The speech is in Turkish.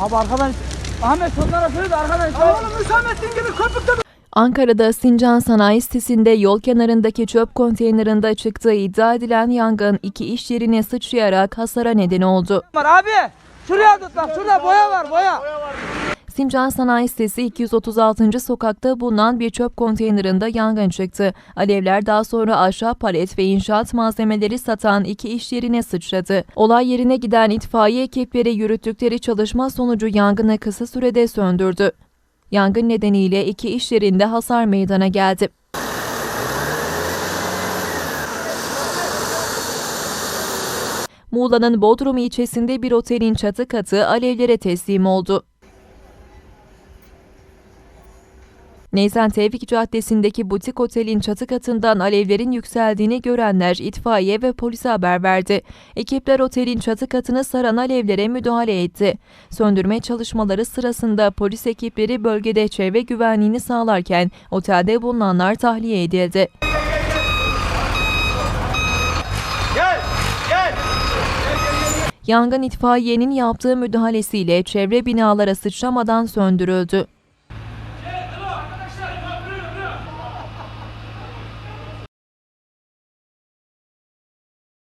Abi arkadan Ahmet sonlara söyle de arkadan. Oğlum Hüsamettin gibi köpükte Ankara'da Sincan Sanayi sitesinde yol kenarındaki çöp konteynerinde çıktığı iddia edilen yangın iki iş yerine sıçrayarak hasara neden oldu. var abi. Şuraya tut bak şurada boya var boya. Sincan Sanayi sitesi 236. sokakta bulunan bir çöp konteynerinde yangın çıktı. Alevler daha sonra aşağı palet ve inşaat malzemeleri satan iki iş yerine sıçradı. Olay yerine giden itfaiye ekipleri yürüttükleri çalışma sonucu yangını kısa sürede söndürdü. Yangın nedeniyle iki iş yerinde hasar meydana geldi. Muğla'nın Bodrum ilçesinde bir otelin çatı katı alevlere teslim oldu. Neyzen Tevfik Caddesi'ndeki butik otelin çatı katından alevlerin yükseldiğini görenler itfaiye ve polise haber verdi. Ekipler otelin çatı katını saran alevlere müdahale etti. Söndürme çalışmaları sırasında polis ekipleri bölgede çevre güvenliğini sağlarken otelde bulunanlar tahliye edildi. Yangın itfaiyenin yaptığı müdahalesiyle çevre binalara sıçramadan söndürüldü.